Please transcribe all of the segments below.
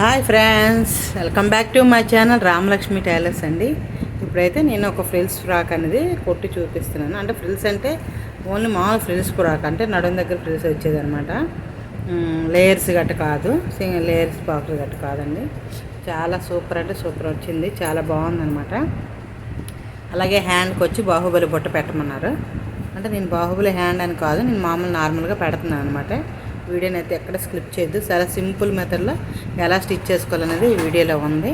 Hi friends welcome back to my channel Ramalakshmi tailors అండి. ఇప్పుడైతే నేను ఒక ఫ్రిల్స్ ఫ్రాక్ అనేది కొట్టి చూపిస్తున్నాను. అంటే ఫ్రిల్స్ అంటే ఓన్లీ మామూలు ఫ్రిల్స్ ఫ్రాక్ అంటే నడుం దగ్గర ఫ్రిల్స్ వచ్చేది అనమాట లేయర్స్ గట్ట కాదు. సింగిల్ లేయర్స్ బాక్స్ గట్ట కాదండి. చాలా సూపర్ అంటే సూపర్ వచ్చింది. చాలా బాగుందనమాట అలాగే హ్యాండ్కి వచ్చి బాహుబలి బుట్ట పెట్టమన్నారు. అంటే నేను బాహుబలి హ్యాండ్ అని కాదు నేను మామూలు నార్మల్గా పెడుతున్నాను అనమాట వీడియోని అయితే ఎక్కడ స్క్లిప్ చేయొద్దు. చాలా సింపుల్ మెథడ్లో ఎలా స్టిచ్ చేసుకోవాలనేది ఈ వీడియోలో ఉంది.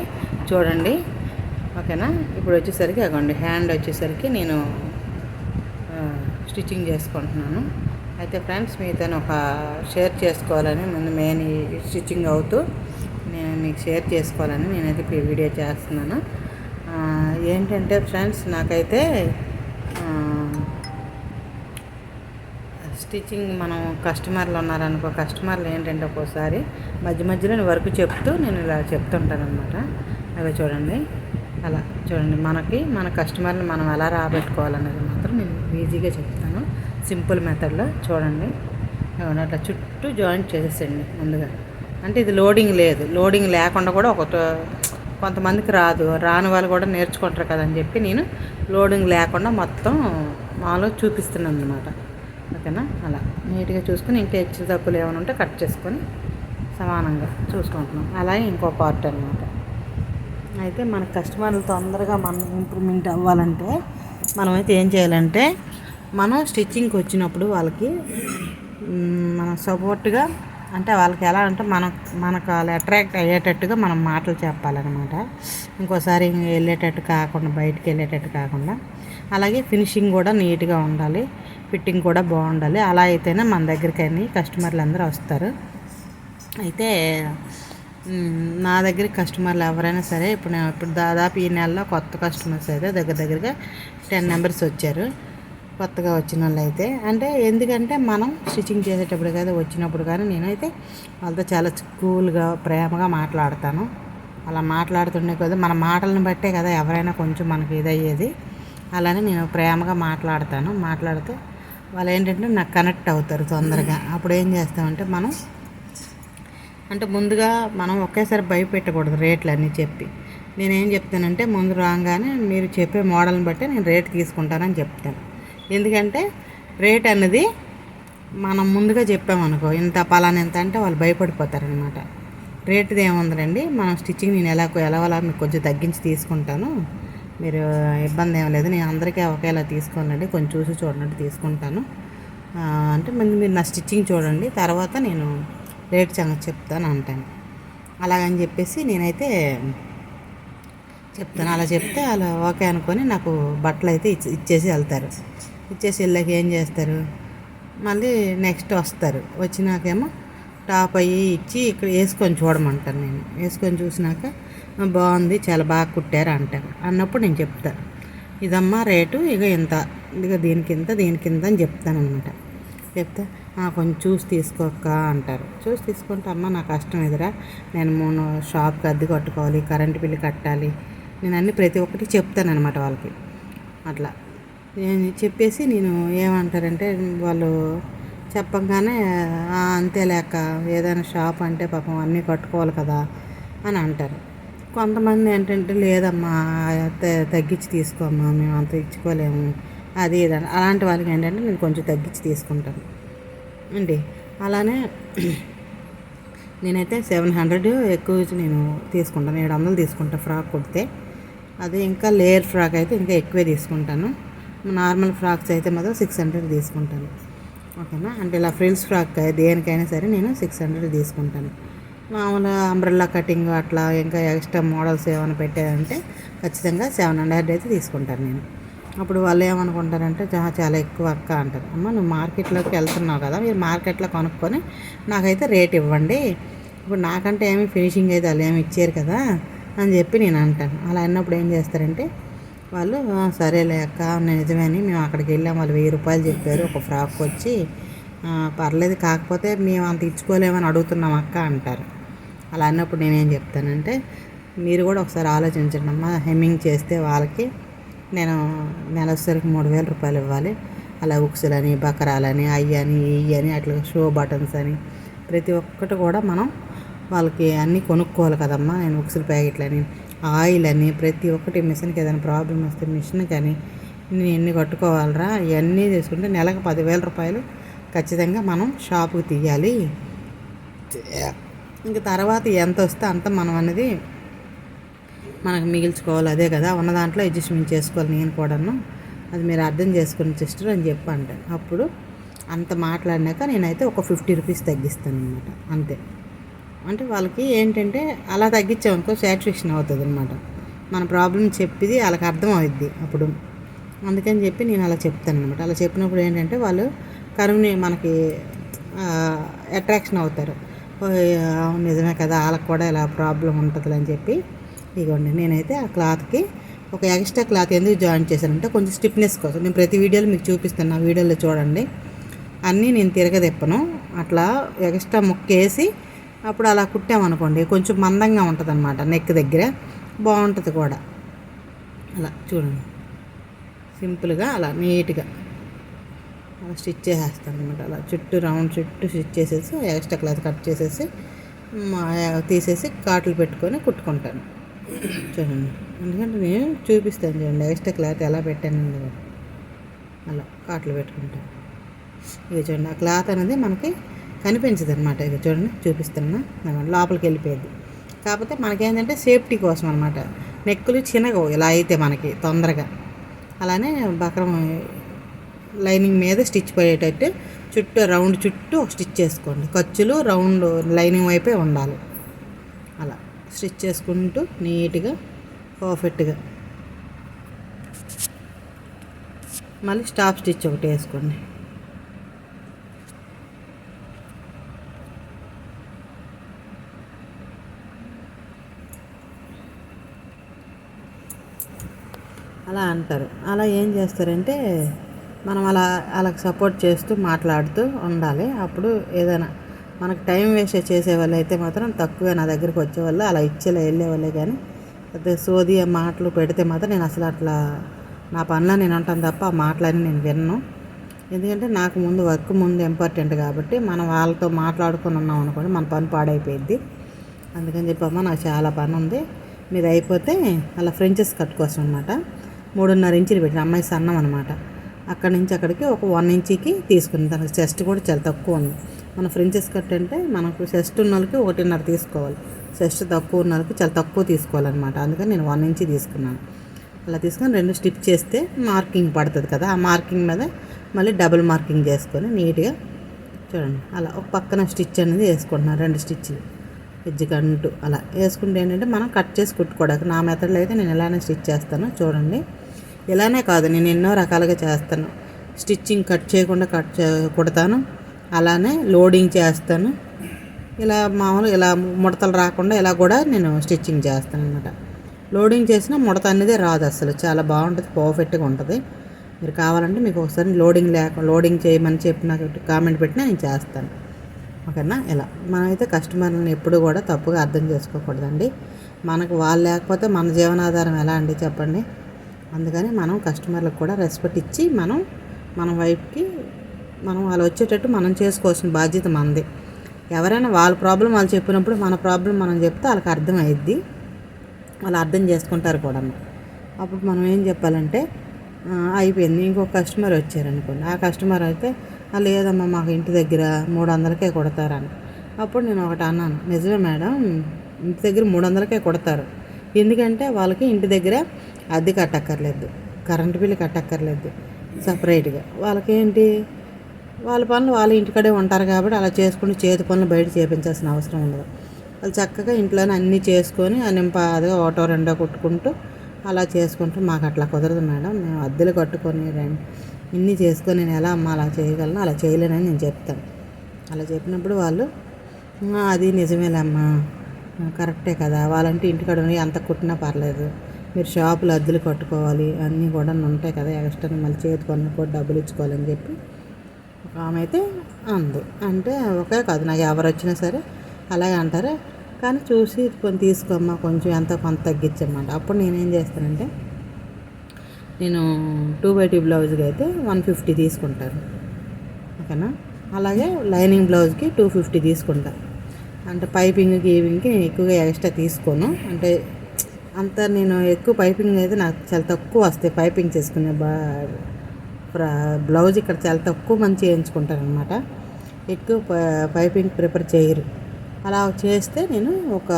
చూడండి. ఓకేనా? ఇప్పుడు వచ్చేసరికి అగోండి. హ్యాండ్ వచ్చేసరికి నేను స్టిచ్చింగ్ చేసుకుంటున్నాను. అయితే ఫ్రెండ్స్ మీతో ఒక షేర్ చేసుకోవాలని ముందు మెయిన్ ఈ స్టిచ్చింగ్ అవుతూ నేను మీకు షేర్ చేసుకోవాలని నేనైతే ఇప్పుడు ఈ వీడియో చేస్తున్నాను. ఏంటంటే ఫ్రెండ్స్ నాకైతే స్టిచ్చింగ్ మనం కస్టమర్లు ఉన్నారనుకో కస్టమర్లు ఏంటంటే ఒక్కోసారి మధ్య మధ్యలో నేను వర్క్ చెప్తూ నేను ఇలా చెప్తుంటానమాట అలా అవి చూడండి. అలా చూడండి. మనకి మన కస్టమర్ని మనం ఎలా రాబెట్టుకోవాలనేది మాత్రం నేను ఈజీగా చెప్తాను. సింపుల్ మెథడ్లో చూడండి. అట్లా చుట్టూ జాయింట్ చేసేసండి ముందుగా. అంటే ఇది లోడింగ్ లేదు. లోడింగ్ లేకుండా కూడా ఒక కొంతమందికి రాదు. రాని వాళ్ళు కూడా నేర్చుకుంటారు కదా అని చెప్పి నేను లోడింగ్ లేకుండా మొత్తం మాలో చూపిస్తున్నాను అనమాట ఓకేనా? అలా. నీట్గా చూసుకొని ఇంకా హెచ్చు తప్పులు ఏమైనా ఉంటే కట్ చేసుకొని సమానంగా చూసుకుంటున్నాం. అలాగే ఇంకో పార్ట్ అనమాట అయితే మన కస్టమర్లు తొందరగా మనం ఇంప్రూవ్మెంట్ అవ్వాలంటే మనమైతే ఏం చేయాలంటే మనం స్టిచ్చింగ్కి వచ్చినప్పుడు వాళ్ళకి మనం సపోర్ట్గా అంటే వాళ్ళకి ఎలా అంటే మన మనకు వాళ్ళు అట్రాక్ట్ అయ్యేటట్టుగా మనం మాటలు చెప్పాలన్నమాట. ఇంకోసారి వెళ్ళేటట్టు కాకుండా బయటికి వెళ్ళేటట్టు కాకుండా. అలాగే ఫినిషింగ్ కూడా నీట్గా ఉండాలి. ఫిట్టింగ్ కూడా బాగుండాలి. అలా అయితేనే మన దగ్గరికి అన్ని కస్టమర్లు అందరూ వస్తారు. అయితే నా దగ్గర కస్టమర్లు ఎవరైనా సరే ఇప్పుడు నేను ఇప్పుడు దాదాపు ఈ నెలలో కొత్త కస్టమర్స్ అయితే దగ్గర దగ్గరగా టెన్ మెంబర్స్ వచ్చారు. కొత్తగా వచ్చిన వాళ్ళు అయితే. అంటే ఎందుకంటే మనం స్టిచ్చింగ్ చేసేటప్పుడు కదా వచ్చినప్పుడు కానీ నేనైతే వాళ్ళతో చాలా కూల్గా ప్రేమగా మాట్లాడతాను. అలా మాట్లాడుతుండే కదా మన మాటలను బట్టే కదా ఎవరైనా కొంచెం మనకి ఇదయ్యేది. అలానే నేను ప్రేమగా మాట్లాడతాను. మాట్లాడితే వాళ్ళు ఏంటంటే నాకు కనెక్ట్ అవుతారు తొందరగా. అప్పుడు ఏం చేస్తామంటే మనం అంటే ముందుగా మనం ఒకేసారి భయపెట్టకూడదు రేట్లు అన్నీ చెప్పి. నేనేం చెప్తానంటే ముందు రాగానే మీరు చెప్పే మోడల్ని బట్టి నేను రేట్ తీసుకుంటానని చెప్తాను. ఎందుకంటే రేట్ అనేది మనం ముందుగా చెప్పామనుకో ఇంత పలానా ఎంత అంటే వాళ్ళు భయపడిపోతారనమాట రేటుది ఏముందండి మనం స్టిచ్చింగ్ నేను ఎలా ఎలా మీకు కొంచెం తగ్గించి తీసుకుంటాను. మీరు ఇబ్బంది ఏం లేదు. నేను అందరికీ ఒకేలా తీసుకోనండి. కొంచెం చూసి చూడండి తీసుకుంటాను. అంటే ముందు మీరు నా స్టిచ్చింగ్ చూడండి. తర్వాత నేను రేట్ సంగతి చెప్తాను అంటాను. అలాగని చెప్పేసి నేనైతే చెప్తాను. అలా చెప్తే అలా ఓకే అనుకొని నాకు బట్టలు అయితే ఇచ్చి ఇచ్చేసి వెళ్తారు. ఇచ్చేసి వెళ్ళాక ఏం చేస్తారు? మళ్ళీ నెక్స్ట్ వస్తారు. వచ్చినాకేమో టాప్ అయ్యి ఇచ్చి ఇక్కడ వేసుకొని చూడమంటాను నేను. వేసుకొని చూసినాక బాగుంది చాలా బాగా కుట్టారు అంటారు అన్నప్పుడు నేను చెప్తాను ఇదమ్మా రేటు ఇక ఇంత ఇక దీనికి ఇంత దీనికి ఇంత అని చెప్తాను అనమాట చెప్తే కొంచెం చూసి తీసుకోక్క అంటారు. చూసి తీసుకుంటే అమ్మ నా కష్టం ఎదురా నేను మూడు షాప్కి అద్దె కట్టుకోవాలి కరెంటు బిల్లు కట్టాలి నేను అన్ని ప్రతి ఒక్కటి చెప్తాను అనమాట వాళ్ళకి. అట్లా. నేను చెప్పేసి నేను ఏమంటారంటే వాళ్ళు చెప్పగానే అంతే లేక ఏదైనా షాప్ అంటే పాపం అన్నీ కట్టుకోవాలి కదా అని అంటారు. కొంతమంది ఏంటంటే లేదమ్మా త- తగ్గించి తీసుకోమ్మా మేము అంత ఇచ్చుకోలేము అది ఇదని అలాంటి వాళ్ళకి ఏంటంటే నేను కొంచెం తగ్గించి తీసుకుంటాను అండి. అలానే నేనైతే సెవెన్ హండ్రెడ్ ఎక్కువ నేను తీసుకుంటాను. ఏడు వందలు తీసుకుంటాను ఫ్రాక్ కుడితే. అది ఇంకా లేయర్ ఫ్రాక్ అయితే ఇంకా ఎక్కువే తీసుకుంటాను. నార్మల్ ఫ్రాక్స్ అయితే మాత్రం సిక్స్ హండ్రెడ్ తీసుకుంటాను. ఓకేనా? అంటే ఇలా ఫ్రిల్స్ ఫ్రాక్ దేనికైనా సరే నేను సిక్స్ హండ్రెడ్ తీసుకుంటాను. మామూలుగా అంబ్రెల్లా కటింగ్ అట్లా ఇంకా ఎక్స్ట్రా మోడల్స్ ఏమైనా పెట్టారంటే ఖచ్చితంగా సెవెన్ హండ్రెడ్ అయితే తీసుకుంటాను నేను. అప్పుడు వాళ్ళు ఏమనుకుంటారంటే "చా- చాలా ఎక్కువ అక్క అంటారు. అమ్మ నువ్వు మార్కెట్లోకి వెళ్తున్నావు కదా మీరు మార్కెట్లో కొనుక్కొని నాకైతే రేట్ ఇవ్వండి. ఇప్పుడు నాకంటే ఏమి ఫినిషింగ్ అయితే వాళ్ళు ఏమి ఇచ్చారు కదా అని చెప్పి నేను అంటాను. అలా అన్నప్పుడు ఏం చేస్తారంటే వాళ్ళు సరేలే అక్క నిజమేని మేము అక్కడికి వెళ్ళాం. వాళ్ళు వెయ్యి రూపాయలు చెప్పారు ఒక ఫ్రాక్ వచ్చి పర్లేదు కాకపోతే మేము అంత ఇచ్చుకోలేమని అడుగుతున్నాం అక్క అంటారు. అలా అన్నప్పుడు నేనేం చెప్తానంటే మీరు కూడా ఒకసారి ఆలోచించండి అమ్మా హెమ్మింగ్ చేస్తే వాళ్ళకి నేను నెలసరికి మూడు వేల రూపాయలు ఇవ్వాలి. అలా ఉక్సులని బకరాలని అయ్యని ఇయ్యని అట్లా షో బటన్స్ అని ప్రతి ఒక్కటి కూడా మనం వాళ్ళకి అన్నీ కొనుక్కోవాలి కదమ్మా నేను ఉక్సుల ప్యాకెట్లని ఆయిల్ అని ప్రతి ఒక్కటి మిషన్కి ఏదైనా ప్రాబ్లం వస్తే మిషన్ కానీ నేను ఎన్ని కట్టుకోవాలరా ఇవన్నీ తీసుకుంటే నెలకు పదివేల రూపాయలు ఖచ్చితంగా మనం షాపుకి తీయాలి. ఇంక తర్వాత ఎంత వస్తే అంత మనం అనేది మనకు మిగిల్చుకోవాలి. అదే కదా ఉన్న దాంట్లో అడ్జస్ట్మెంట్ చేసుకోవాలి నేను కూడాను. అది మీరు అర్థం చేసుకుని సిస్టర్ అని చెప్పంటే అప్పుడు అంత మాట్లాడినాక నేనైతే ఒక ఫిఫ్టీ రూపీస్ తగ్గిస్తాను అనమాట అంతే. అంటే వాళ్ళకి ఏంటంటే అలా తగ్గించామనుకో సాటిస్ఫాక్షన్ అవుతుంది అనమాట మన ప్రాబ్లం చెప్పిది వాళ్ళకి అర్థం అవుద్ది అప్పుడు. అందుకని చెప్పి నేను అలా చెప్తాను అనమాట అలా చెప్పినప్పుడు ఏంటంటే వాళ్ళు కరువుని మనకి అట్రాక్షన్ అవుతారు. అవును నిజమే కదా వాళ్ళకి కూడా ఇలా ప్రాబ్లం ఉంటుంది అని చెప్పి ఇదిగోండి నేనైతే ఆ క్లాత్కి ఒక ఎక్స్ట్రా క్లాత్ ఎందుకు జాయిన్ చేశానంటే కొంచెం స్టిఫ్నెస్ కోసం. నేను ప్రతి వీడియోలో మీకు చూపిస్తాను ఆ వీడియోలో చూడండి. అన్నీ నేను తిరగదెప్పను. అట్లా ఎక్స్ట్రా ముక్కేసి అప్పుడు అలా కుట్టామనుకోండి కొంచెం మందంగా ఉంటుంది అనమాట నెక్ దగ్గర. బాగుంటుంది కూడా. అలా చూడండి. సింపుల్గా అలా నీట్గా. అలా స్టిచ్ చేసేస్తాను అనమాట అలా చుట్టూ రౌండ్ చుట్టూ స్టిచ్ చేసేసి ఎక్స్ట్రా క్లాత్ కట్ చేసేసి మా- తీసేసి కాట్లు పెట్టుకొని కుట్టుకుంటాను. చూడండి. ఎందుకంటే నేను చూపిస్తాను చూడండి ఎక్స్ట్రా క్లాత్ ఎలా పెట్టాను అలా కాట్లు పెట్టుకుంటాను. ఇది చూడండి ఆ క్లాత్ అనేది మనకి కనిపించదు అనమాట ఇది చూడండి చూపిస్తున్నా. లోపలికి వెళ్ళిపోయేది. కాకపోతే మనకేంటంటే సేఫ్టీ కోసం అనమాట నెక్కులు చిన్నగవు ఇలా అయితే మనకి తొందరగా. అలానే బక్రం లైనింగ్ మీద స్టిచ్ పడేటట్టు చుట్టూ రౌండ్ చుట్టూ స్టిచ్ చేసుకోండి. ఖర్చులు రౌండ్ లైనింగ్ వైపే ఉండాలి. అలా స్టిచ్ చేసుకుంటూ నీట్గా పర్ఫెక్ట్గా. మళ్ళీ స్టాప్ స్టిచ్ ఒకటి వేసుకోండి. అలా అంటారు. అలా ఏం చేస్తారంటే మనం అలా వాళ్ళకి సపోర్ట్ చేస్తూ మాట్లాడుతూ ఉండాలి. అప్పుడు ఏదైనా మనకు టైం వేస్ట్ చేసే వాళ్ళు అయితే మాత్రం తక్కువే నా దగ్గరికి వచ్చేవాళ్ళు అలా ఇచ్చేలా వెళ్ళే వాళ్ళే కానీ అదే సోది మాటలు పెడితే మాత్రం నేను అసలు అట్లా నా పనిలో నేను ఉంటాను తప్ప ఆ మాటలని నేను విన్ను. ఎందుకంటే నాకు ముందు వర్క్ ముందు ఇంపార్టెంట్ కాబట్టి మనం వాళ్ళతో మాట్లాడుకుని ఉన్నాం అనుకోండి మన పని పాడైపోయింది అందుకని చెప్పమ్మా నాకు చాలా పని ఉంది మీరు అయిపోతే అలా ఫ్రెంచెస్ కట్టుకోవచ్చు అనమాట మూడున్నర ఇంచులు పెట్టిన అమ్మాయి సన్నం అనమాట అక్కడి నుంచి అక్కడికి ఒక వన్ ఇంచికి తీసుకుని దానికి చెస్ట్ కూడా చాలా తక్కువ ఉంది. మన ఫ్రెంచెస్ కట్ అంటే మనకు చెస్ట్ ఉన్న వాళ్ళకి ఒకటిన్నర తీసుకోవాలి. చెస్ట్ తక్కువ ఉన్న వాళ్ళకి చాలా తక్కువ తీసుకోవాలన్నమాట. అందుకని నేను వన్ ఇంచి తీసుకున్నాను. అలా తీసుకొని రెండు స్టిచ్ చేస్తే మార్కింగ్ పడుతుంది కదా. ఆ మార్కింగ్ మీద మళ్ళీ డబుల్ మార్కింగ్ చేసుకొని నీట్గా చూడండి. అలా ఒక పక్కన స్టిచ్ అనేది వేసుకుంటున్నాను. రెండు స్టిచ్లు. ఎజ్జికంటూ అలా. వేసుకుంటే ఏంటంటే మనం కట్ చేసి కుట్టుకోవడానికి నా మెథడ్లో అయితే నేను ఎలా స్టిచ్ చేస్తాను. చూడండి. ఇలానే కాదు నేను ఎన్నో రకాలుగా చేస్తాను. స్టిచ్చింగ్ కట్ చేయకుండా కట్ చే కుడతాను. అలానే లోడింగ్ చేస్తాను. ఇలా మామూలు ఇలా ముడతలు రాకుండా ఇలా కూడా నేను స్టిచ్చింగ్ చేస్తాను అనమాట లోడింగ్ చేసిన ముడత అనేది రాదు అసలు. చాలా బాగుంటుంది పర్ఫెక్ట్గా ఉంటుంది. మీరు కావాలంటే మీకు ఒకసారి లోడింగ్ లేక లోడింగ్ చేయమని చెప్పి నాకు కామెంట్ పెట్టినా నేను చేస్తాను. ఓకేనా? ఇలా. మనమైతే కస్టమర్ని ఎప్పుడు కూడా తప్పుగా అర్థం చేసుకోకూడదండి. మనకు వాళ్ళు లేకపోతే మన జీవనాధారం ఎలా అండి చెప్పండి? అందుకని మనం కస్టమర్లకు కూడా రెస్పెక్ట్ ఇచ్చి మనం మన వైపుకి మనం వాళ్ళు వచ్చేటట్టు మనం చేసుకోవాల్సిన బాధ్యత మనది. ఎవరైనా వాళ్ళ ప్రాబ్లం వాళ్ళు చెప్పినప్పుడు మన ప్రాబ్లం మనం చెప్తే వాళ్ళకి అర్థం వాళ్ళు అర్థం చేసుకుంటారు కూడా అప్పుడు మనం ఏం చెప్పాలంటే అయిపోయింది. ఇంకొక కస్టమర్ వచ్చారనుకోండి. ఆ కస్టమర్ అయితే లేదమ్మా మాకు ఇంటి దగ్గర మూడు వందలకే కొడతారని. అప్పుడు నేను ఒకటి అన్నాను నిజమే మేడం ఇంటి దగ్గర మూడు వందలకే కొడతారు. ఎందుకంటే వాళ్ళకి ఇంటి దగ్గర అద్దె కట్టక్కర్లేదు. కరెంటు బిల్లు కట్టక్కర్లేదు. సపరేట్గా. వాళ్ళకేంటి? వాళ్ళ పనులు వాళ్ళ ఇంటికాడే ఉంటారు కాబట్టి అలా చేసుకుని చేతి పనులు బయట చేపించాల్సిన అవసరం ఉండదు. వాళ్ళు చక్కగా ఇంట్లోనే అన్నీ చేసుకొని నింపాదిగా ఒకటో రెండో కొట్టుకుంటూ అలా చేసుకుంటూ మాకు అట్లా కుదరదు మేడం. మేము అద్దెలు కట్టుకొని రండి ఇన్ని చేసుకొని నేను ఎలా అమ్మ అలా చేయగలను? అలా చేయలేనని నేను చెప్తాను. అలా చెప్పినప్పుడు వాళ్ళు అది నిజమేలేమ్మా అమ్మా. కరెక్టే కదా. వాళ్ళంటే ఇంటికాడ ఉండి ఎంత కుట్టినా పర్లేదు. మీరు షాపులు అద్దెలు కట్టుకోవాలి అన్నీ కూడా ఉంటాయి కదా ఎక్స్ట్రా మళ్ళీ చేతి పనులు కూడా డబ్బులు ఇచ్చుకోవాలని చెప్పి ఒక ఆమె అయితే అంది. అంటే ఒకే కాదు నాకు ఎవరు వచ్చినా సరే అలాగే అంటారు. కానీ చూసి కొంచెం తీసుకోమ్మా కొంచెం ఎంత కొంత తగ్గించమ్మాట అప్పుడు నేనేం చేస్తానంటే నేను టూ బై టూ బ్లౌజ్కి అయితే వన్ ఫిఫ్టీ తీసుకుంటాను. ఓకేనా? అలాగే లైనింగ్ బ్లౌజ్కి టూ ఫిఫ్టీ తీసుకుంటాను అంటే పైపింగ్ గీవింగ్కి ఎక్కువగా ఎక్స్ట్రా తీసుకోను. అంటే అంత నేను ఎక్కువ పైపింగ్ అయితే నాకు చాలా తక్కువ వస్తాయి. పైపింగ్ చేసుకునే బా బ్లౌజ్ ఇక్కడ చాలా తక్కువ మంది చేయించుకుంటారు అనమాట ఎక్కువ ప- పైపింగ్ ప్రిపేర్ చేయరు. అలా చేస్తే నేను ఒక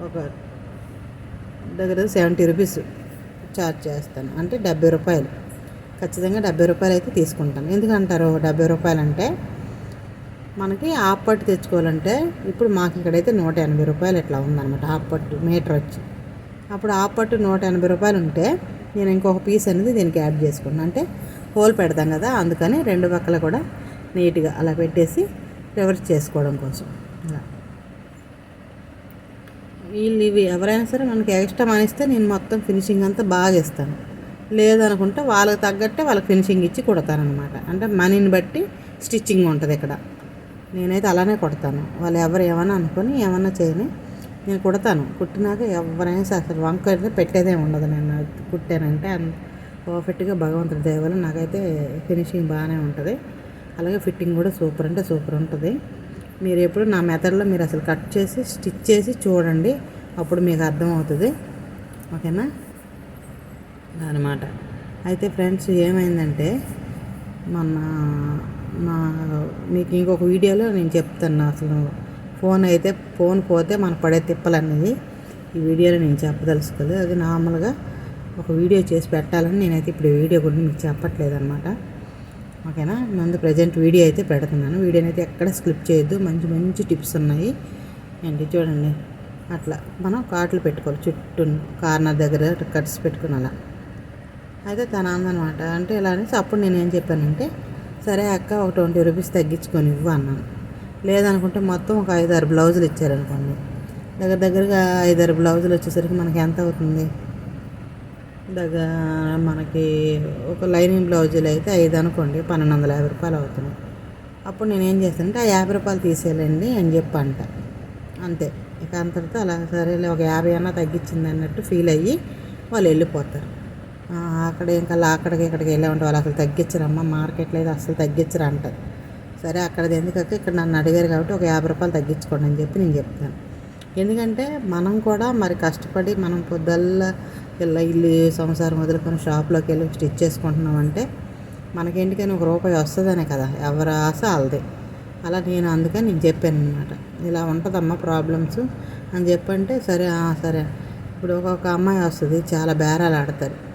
ఒక దగ్గర సెవెంటీ రూపీస్ ఛార్జ్ చేస్తాను. అంటే డెబ్బై రూపాయలు. ఖచ్చితంగా డెబ్బై రూపాయలు అయితే తీసుకుంటాను. ఎందుకంటారు? డెబ్బై రూపాయలు అంటే మనకి హాఫ్ పట్టు తెచ్చుకోవాలంటే ఇప్పుడు మాకు ఇక్కడైతే నూట ఎనభై రూపాయలు ఇట్లా ఉందన్నమాట హాఫ్ పట్టు మీటర్ వచ్చి. అప్పుడు హాఫ్ పట్టు నూట ఎనభై రూపాయలు ఉంటే నేను ఇంకొక పీస్ అనేది దీనికి యాడ్ చేసుకున్నాను అంటే హోల్ పెడతాం కదా అందుకని రెండు పక్కల కూడా నీట్గా అలా పెట్టేసి రివర్స్ చేసుకోవడం కోసం. అలా. వీళ్ళు ఇవి ఎవరైనా సరే మనకి ఎక్స్ట్రా మానేస్తే నేను మొత్తం ఫినిషింగ్ అంతా బాగా ఇస్తాను లేదనుకుంటే వాళ్ళకి తగ్గట్టే వాళ్ళకి ఫినిషింగ్ ఇచ్చి కుడతానమాట అంటే మనీని బట్టి స్టిచ్చింగ్ ఉంటుంది ఇక్కడ. నేనైతే అలానే కుడతాను. వాళ్ళు ఎవరు ఏమన్నా అనుకొని ఏమన్నా చేయని నేను కుడతాను. కుట్టినాక ఎవరైనా అసలు వంక అయితే పెట్టేదే ఉండదు. నేను కుట్టానంటే అంత పర్ఫెక్ట్గా భగవంతుడి దయ నాకైతే ఫినిషింగ్ బాగానే ఉంటుంది. అలాగే ఫిట్టింగ్ కూడా సూపర్ అంటే సూపర్ ఉంటుంది. మీరు ఎప్పుడు నా మెథడ్లో మీరు అసలు కట్ చేసి స్టిచ్ చేసి చూడండి. అప్పుడు మీకు అర్థమవుతుంది. ఓకేనా? అనమాట అయితే ఫ్రెండ్స్ ఏమైందంటే మొన్న మా మీకు ఇంకొక వీడియోలో నేను చెప్తాను అసలు. ఫోన్ అయితే ఫోన్ పోతే మన పడే తిప్పలనేది ఈ వీడియోలో నేను చెప్పదలుచుకోలేదు. అది నార్మల్గా ఒక వీడియో చేసి పెట్టాలని నేనైతే ఇప్పుడు వీడియో గురించి మీకు చెప్పట్లేదు అనమాట ఓకేనా? ముందు ప్రజెంట్ వీడియో అయితే పెడుతున్నాను. వీడియోని అయితే ఎక్కడ స్క్లిప్ చేయొద్దు. మంచి మంచి టిప్స్ ఉన్నాయి. ఏంటి చూడండి. అట్లా మనం కాట్లు పెట్టుకోవాలి. చుట్టూ కార్నర్ దగ్గర కట్స్ పెట్టుకుని అలా. అయితే తన అందనమాట అంటే ఇలా అనేసి అప్పుడు నేను ఏం చెప్పానంటే సరే అక్క ఒక ట్వంటీ రూపీస్ తగ్గించుకొని ఇవ్వు అన్నాను. లేదనుకుంటే మొత్తం ఒక ఐదారు బ్లౌజులు ఇచ్చారనుకోండి. దగ్గర దగ్గరగా ఐదారు బ్లౌజులు వచ్చేసరికి మనకి ఎంత అవుతుంది? దగ్గర మనకి ఒక లైనింగ్ బ్లౌజులు అయితే ఐదు అనుకోండి పన్నెండు వందల యాభై రూపాయలు అవుతున్నాయి. అప్పుడు నేను ఏం చేస్తానంటే ఆ యాభై రూపాయలు తీసేయాలండి అని చెప్పి అంట అంతే. ఇక అంతటితో అలా సరేలే ఒక యాభై అన్నా తగ్గించింది అన్నట్టు ఫీల్ అయ్యి వాళ్ళు వెళ్ళిపోతారు. అక్కడ ఇంకా అలా అక్కడికి ఇక్కడికి వెళ్ళామంటే వాళ్ళు అసలు తగ్గించరమ్మా మార్కెట్లో అయితే అసలు తగ్గించరు అంటారు సరే అక్కడది ఎందుకంటే ఇక్కడ నన్ను అడిగారు కాబట్టి ఒక యాభై రూపాయలు తగ్గించుకోండి అని చెప్పి నేను చెప్తాను. ఎందుకంటే మనం కూడా మరి కష్టపడి మనం పొద్దల్లా ఇలా ఇల్లు సంసారం వదులుకొని షాప్లోకి వెళ్ళి స్టిచ్ చేసుకుంటున్నామంటే మనకేంటికైనా ఒక రూపాయి వస్తుందనే కదా ఎవరి ఆశ వాళ్ళది. అలా నేను అందుకని నేను చెప్పాను అనమాట ఇలా ఉంటుందమ్మా ప్రాబ్లమ్స్ అని చెప్పంటే సరే సరే. ఇప్పుడు ఒక్కొక్క అమ్మాయి వస్తుంది చాలా బేరాలు ఆడతారు.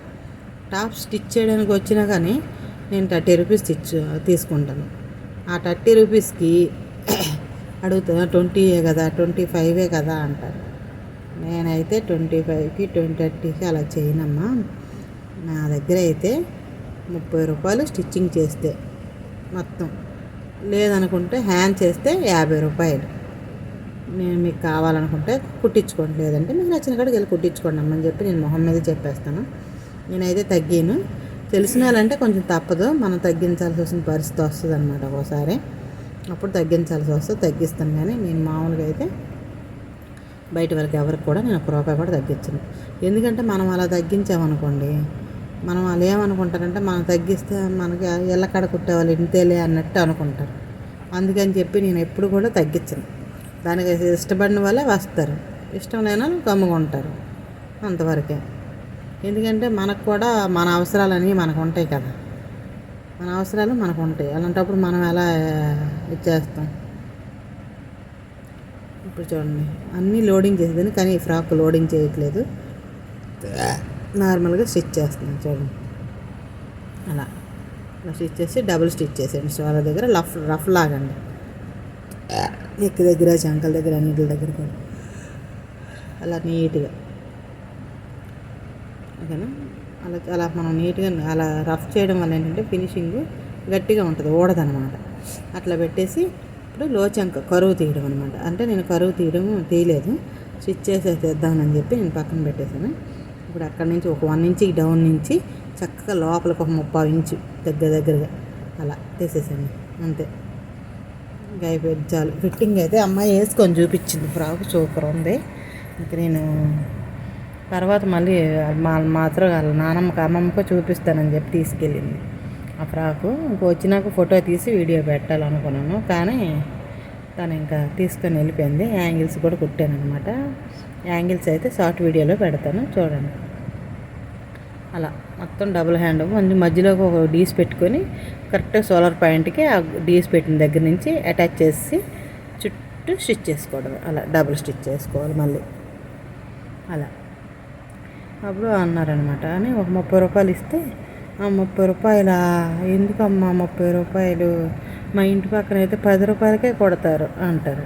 టాప్ స్టిచ్ చేయడానికి వచ్చినా కానీ నేను థర్టీ రూపీస్ స్టిచ్ తీసుకుంటాను. ఆ థర్టీ రూపీస్కి అడుగుతా ట్వంటీయే కదా ట్వంటీ ఫైవే కదా అంటారు. నేనైతే ట్వంటీ ఫైవ్కి ట్వంటీ థర్టీకి అలా చేయనమ్మా. నా దగ్గర అయితే ముప్పై రూపాయలు స్టిచ్చింగ్ చేస్తే మొత్తం. లేదనుకుంటే హ్యాండ్ చేస్తే యాభై రూపాయలు. నేను మీకు కావాలనుకుంటే కుట్టించుకోండి. లేదంటే మీకు నచ్చిన కాడికి వెళ్ళి కుట్టించుకోండి అమ్మని చెప్పి నేను మొహం మీద చెప్పేస్తాను. నేనైతే తగ్గాను. తెలిసిన వాళ్ళంటే కొంచెం తప్పదు. మనం తగ్గించాల్సి వచ్చిన పరిస్థితి వస్తుంది అనమాట ఒకసారి అప్పుడు తగ్గించాల్సి వస్తే తగ్గిస్తాను కానీ నేను మామూలుగా అయితే బయట వరకు ఎవరికి కూడా నేను ఒక రూపాయి కూడా తగ్గించను. ఎందుకంటే మనం అలా తగ్గించామనుకోండి మనం వాళ్ళు ఏమనుకుంటారంటే మనం తగ్గిస్తే మనకి ఎల్లకాడ కుట్టేవాళ్ళు ఇంతేలే అన్నట్టు అనుకుంటారు. అందుకని చెప్పి నేను ఎప్పుడు కూడా తగ్గించను. దానికి ఇష్టపడిన వాళ్ళే వస్తారు. ఇష్టం లేని వాళ్ళు గమ్ముగా ఉంటారు అంతవరకే. ఎందుకంటే మనకు కూడా మన అవసరాలని మనకు ఉంటాయి కదా. మన అవసరాలు మనకు ఉంటాయి. అలాంటప్పుడు మనం ఎలా ఇచ్చేస్తాం ఇప్పుడు చూడండి. అన్నీ లోడింగ్ చేసేదాన్ని కానీ ఈ ఫ్రాక్ లోడింగ్ చేయట్లేదు. నార్మల్గా స్టిచ్ చేస్తున్నాను చూడండి. అలా. అలా స్టిచ్ చేసి డబుల్ స్టిచ్ చేసేయండి. సోల దగ్గర రఫ్ రఫ్ లాగండి. ఎక్కి దగ్గర చంకల దగ్గర అన్నిటి దగ్గర కూడా. అలా నీట్గా. ఓకేనా అలా అలా మనం నీట్గా అలా రఫ్ చేయడం వల్ల ఏంటంటే ఫినిషింగ్ గట్టిగా ఉంటుంది ఊడదనమాట అట్లా పెట్టేసి ఇప్పుడు లోచంక కరువు తీయడం అనమాట అంటే నేను కరువు తీయడం తీయలేదు. స్టిచ్ చేసే తెద్దామని చెప్పి నేను పక్కన పెట్టేశాను. ఇప్పుడు అక్కడ నుంచి ఒక వన్ ఇంచ్ డౌన్ నుంచి చక్కగా లోపలికి ఒక ముప్పై ఇంచు దగ్గర దగ్గరగా అలా తీసేసాను. అంతే. ఇంకా చాలు. ఫిట్టింగ్ అయితే అమ్మాయి వేసుకొని చూపించింది. ఫ్రాక్ సూపర్ ఉంది. ఇంక నేను తర్వాత మళ్ళీ మా మాత్రం వాళ్ళ నానమ్మకి అమ్మమ్మకు చూపిస్తానని చెప్పి తీసుకెళ్ళింది. ఆ ఫ్రాకు ఇంక వచ్చినాక ఫోటో తీసి వీడియో పెట్టాలనుకున్నాను. కానీ తను ఇంకా తీసుకొని వెళ్ళిపోయింది. యాంగిల్స్ కూడా కుట్టాను అనమాట యాంగిల్స్ అయితే షార్ట్ వీడియోలో పెడతాను. చూడండి. అలా మొత్తం డబుల్ హ్యాండ్. మంచి మధ్యలో ఒక డీస్ పెట్టుకొని కరెక్ట్గా సోలార్ పాయింట్కి ఆ డీస్ పెట్టిన దగ్గర నుంచి అటాచ్ చేసి చుట్టూ స్టిచ్ చేసుకోవడం అలా డబుల్ స్టిచ్ చేసుకోవాలి మళ్ళీ. అలా. అప్పుడు అన్నారనమాట. అని ఒక ముప్పై రూపాయలు ఇస్తే ఆ ముప్పై రూపాయల? ఎందుకమ్మా ముప్పై రూపాయలు? మా ఇంటి పక్కన అయితే పది రూపాయలకే కొడతారు అంటారు.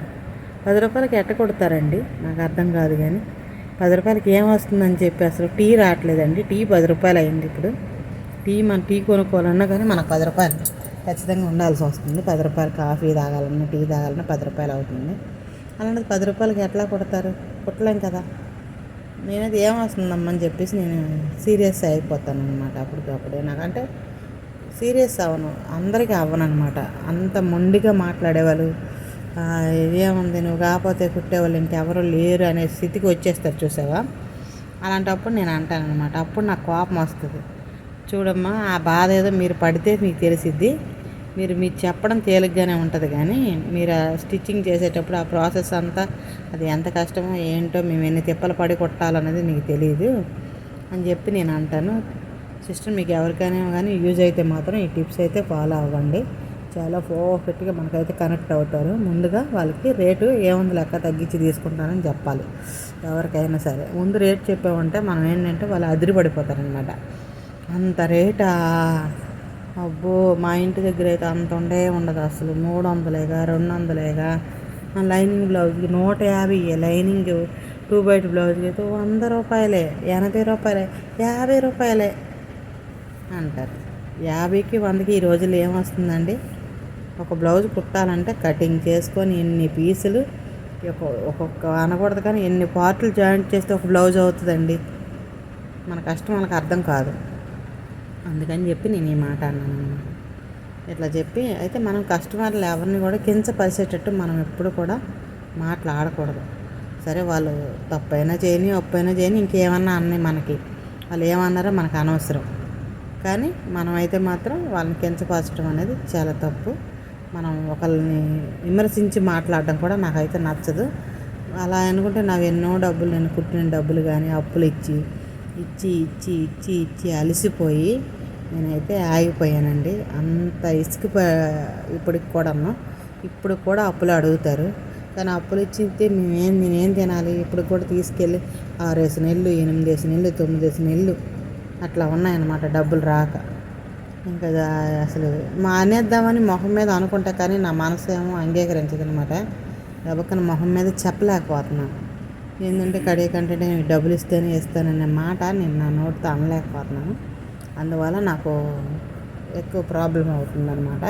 పది రూపాయలకి ఎట్ట కొడతారండి? నాకు అర్థం కాదు కానీ. పది రూపాయలకి ఏం వస్తుందని చెప్పి అసలు టీ రావట్లేదండి. టీ పది రూపాయలు అయింది ఇప్పుడు. టీ మన టీ కొనుక్కోవాలన్నా కానీ మనకు పది రూపాయలు. ఖచ్చితంగా ఉండాల్సి వస్తుంది. పది రూపాయలు కాఫీ తాగాలన్నా టీ తాగాలన్నా పది రూపాయలు అవుతుంది. అలాంటిది పది రూపాయలకి ఎట్లా కొడతారు? కొట్టలేం కదా. నేనది ఏమొస్తుందమ్మని చెప్పేసి నేను సీరియస్ అయిపోతాను అనమాట అప్పటికప్పుడే. నాకంటే సీరియస్ అవను అందరికీ అవ్వను అనమాట అంత మొండిగా మాట్లాడేవాళ్ళు ఏముంది నువ్వు కాకపోతే కుట్టేవాళ్ళు ఇంకెవరు లేరు అనే స్థితికి వచ్చేస్తారు చూసావా? అలాంటప్పుడు నేను అంటాను అనమాట అప్పుడు నాకు కోపం వస్తుంది. చూడమ్మా ఆ బాధ ఏదో మీరు పడితే మీకు తెలిసిద్ది. మీరు మీరు చెప్పడం తేలిగ్గానే ఉంటుంది కానీ మీరు ఆ స్టిచ్చింగ్ చేసేటప్పుడు ఆ ప్రాసెస్ అంతా అది ఎంత కష్టమో ఏంటో మేము ఎన్ని తిప్పలు పడి కొట్టాలన్నది మీకు తెలియదు అని చెప్పి నేను అంటాను. సిస్టర్ మీకు ఎవరికైనా కానీ యూజ్ అయితే మాత్రం ఈ టిప్స్ అయితే ఫాలో అవ్వండి. చాలా పర్ఫెక్ట్గా మనకైతే కనెక్ట్ అవుతారు. ముందుగా వాళ్ళకి రేటు ఏముంది లెక్క తగ్గించి తీసుకుంటానని చెప్పాలి. ఎవరికైనా సరే. ముందు రేట్ చెప్పామంటే మనం ఏంటంటే వాళ్ళు అదిరి పడిపోతారనమాట అంత రేటా? అబ్బో మా ఇంటి దగ్గర అయితే అంత ఉండే ఉండదు అసలు. మూడు వందలేగా రెండు వందలేగా. లైనింగ్ బ్లౌజ్కి నూట యాభై లైనింగ్ టూ బైట్ బ్లౌజ్కి అయితే వంద రూపాయలే ఎనభై రూపాయలే యాభై రూపాయలే అంటారు. యాభైకి వందకి ఈ రోజుల్లో ఏమొస్తుందండి ఒక బ్లౌజ్ కుట్టాలంటే కటింగ్ చేసుకొని ఎన్ని పీసులు ఒక్కొక్క అనకూడదు కానీ ఎన్ని పార్ట్లు జాయింట్ చేస్తే ఒక బ్లౌజ్ అవుతుందండి. మన కష్టం మనకు అర్థం కాదు. అందుకని చెప్పి నేను ఈ మాట అన్నాను. ఇట్లా చెప్పి అయితే మనం కస్టమర్లు ఎవరిని కూడా కించపరిచేటట్టు మనం ఎప్పుడు కూడా మాట్లాడకూడదు. సరే వాళ్ళు తప్పైనా చేయని ఒప్పైనా చేయని ఇంకేమన్నా అన్నాయి మనకి. వాళ్ళు ఏమన్నారో మనకు అనవసరం. కానీ మనం అయితే మాత్రం వాళ్ళని కించపరచడం అనేది చాలా తప్పు. మనం ఒకరిని విమర్శించి మాట్లాడడం కూడా నాకైతే నచ్చదు. అలా అనుకుంటే నాకు ఎన్నో డబ్బులు నేను కుట్టిన డబ్బులు కానీ అప్పులు ఇచ్చి ఇచ్చి ఇచ్చి ఇచ్చి ఇచ్చి అలసిపోయి నేనైతే ఆగిపోయానండి. అంత ఇసుక ఇప్పటికి కూడాను. ఇప్పుడు కూడా అప్పులు అడుగుతారు. కానీ అప్పులు ఇచ్చితే మేమేం నేనేం తినాలి? ఇప్పుడు కూడా తీసుకెళ్ళి ఆరేసి నెలలు ఎనిమిదేసి నెలలు తొమ్మిదేసి నెలలు అట్లా ఉన్నాయన్నమాట డబ్బులు రాక. ఇంకా అసలు మానేద్దామని మొహం మీద అనుకుంటా కానీ నా మనసు ఏమో అంగీకరించదనమాట దెబ్బకన మొహం మీద చెప్పలేకపోతున్నాను. ఏంటంటే కడిగే కంటే నేను డబ్బులు ఇస్తేనే ఇస్తాననే మాట నేను నా నోటితో అనలేకపోతున్నాను అందువల్ల నాకు ఎక్కువ ప్రాబ్లం అవుతుందన్నమాట.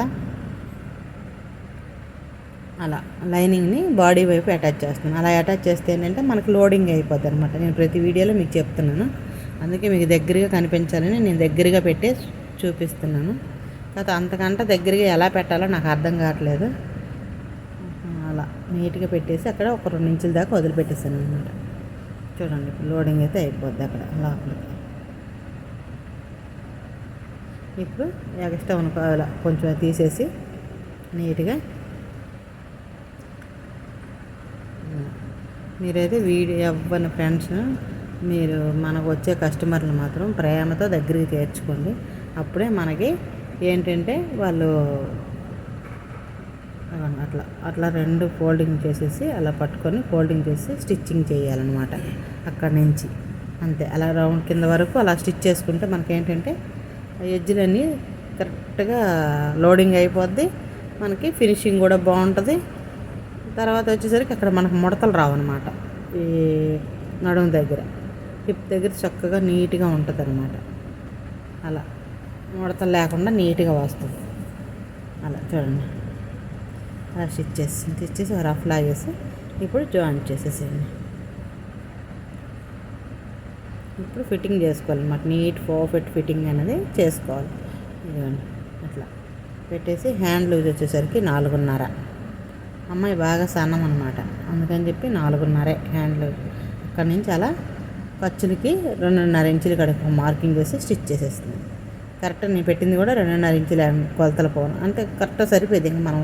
అలా లైనింగ్ని బాడీ వైపు అటాచ్ చేస్తున్నాను. అలా అటాచ్ చేస్తే ఏంటంటే మనకు లోడింగ్ అయిపోద్ది అనమాట నేను ప్రతి వీడియోలో మీకు చెప్తున్నాను. అందుకే మీకు దగ్గరగా కనిపించాలని నేను దగ్గరగా పెట్టే చూపిస్తున్నాను. కాకపోతే అంతకంటే దగ్గరగా ఎలా పెట్టాలో నాకు అర్థం కావట్లేదు. అలా నీట్గా పెట్టేసి అక్కడ ఒక రెండు ఇంచుల దాకా వదిలిపెట్టేసాను అనమాట చూడండి ఇప్పుడు లోడింగ్ అయితే అయిపోద్ది అక్కడ లోపలికి ఇప్పుడు ఎగస్ట్రా ఉన్న అలా కొంచెం తీసేసి నీట్గా మీరైతే వీడియో ఎవ్వని ఫ్రెండ్స్ మీరు మనకు వచ్చే కస్టమర్లు మాత్రం ప్రేమతో దగ్గరికి చేర్చుకోండి. అప్పుడే మనకి ఏంటంటే వాళ్ళు అట్లా అట్లా రెండు ఫోల్డింగ్ చేసేసి అలా పట్టుకొని ఫోల్డింగ్ చేసి స్టిచ్చింగ్ చేయాలన్నమాట అక్కడి నుంచి. అంతే అలా రౌండ్ కింద వరకు అలా స్టిచ్ చేసుకుంటే మనకేంటంటే ఎడ్జ్లన్నీ కరెక్ట్గా లోడింగ్ అయిపోద్ది మనకి ఫినిషింగ్ కూడా బాగుంటుంది. తర్వాత వచ్చేసరికి అక్కడ మనకు ముడతలు రావన్నమాట ఈ నడుము దగ్గర. హిప్ దగ్గర చక్కగా నీట్గా ఉంటుంది అనమాట అలా ముడతలు లేకుండా నీట్గా వస్తుంది అలా చూడండి. అలా స్టిచ్ చేసి స్టిచ్ చేసి రఫ్ లాగేసి ఇప్పుడు జాయింట్ చేసేసేయండి. ఇప్పుడు ఫిట్టింగ్ చేసుకోవాలన్నమాట నీట్ పర్ఫెక్ట్ ఫిట్టింగ్ అనేది చేసుకోవాలి. ఇదిగోండి అట్లా పెట్టేసి హ్యాండ్ లూజ్ వచ్చేసరికి నాలుగున్నర. అమ్మాయి బాగా సన్నం అనమాట అందుకని చెప్పి నాలుగున్నరే హ్యాండ్ లూజ్. అక్కడి నుంచి అలా ఖర్చులకి రెండున్నర ఇంచులు ఇక్కడ మార్కింగ్ చేసి స్టిచ్ చేసేస్తుంది. కరెక్ట్ నేను పెట్టింది కూడా రెండున్నర ఇంచుల కొలతల పోను. అంటే కరెక్ట్ సరిపోయింది. ఇంకా మనం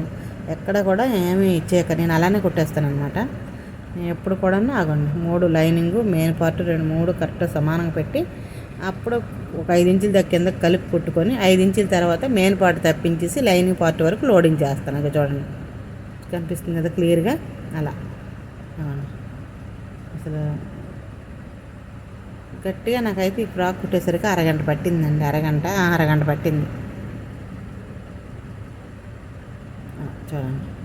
ఎక్కడ కూడా ఏమీ ఇచ్చేయక. నేను అలానే కుట్టేస్తాను అనమాట నేను ఎప్పుడు కూడా ఆగండి. మూడు లైనింగ్ మెయిన్ పార్ట్ రెండు మూడు కరెక్ట్ సమానంగా పెట్టి అప్పుడు ఒక ఐదు ఇంచుల దగ్గర కింద కలిపి కుట్టుకొని ఐదు ఇంచుల తర్వాత మెయిన్ పార్ట్ తప్పించేసి లైనింగ్ పార్ట్ వరకు లోడింగ్ చేస్తాను. ఇక చూడండి. కనిపిస్తుంది కదా క్లియర్గా? అలా. అవును. అసలు గట్టిగా నాకైతే ఈ ఫ్రాక్ కుట్టేసరికి అరగంట పట్టిందండి. అరగంట అరగంట పట్టింది. ఆ, చూడండి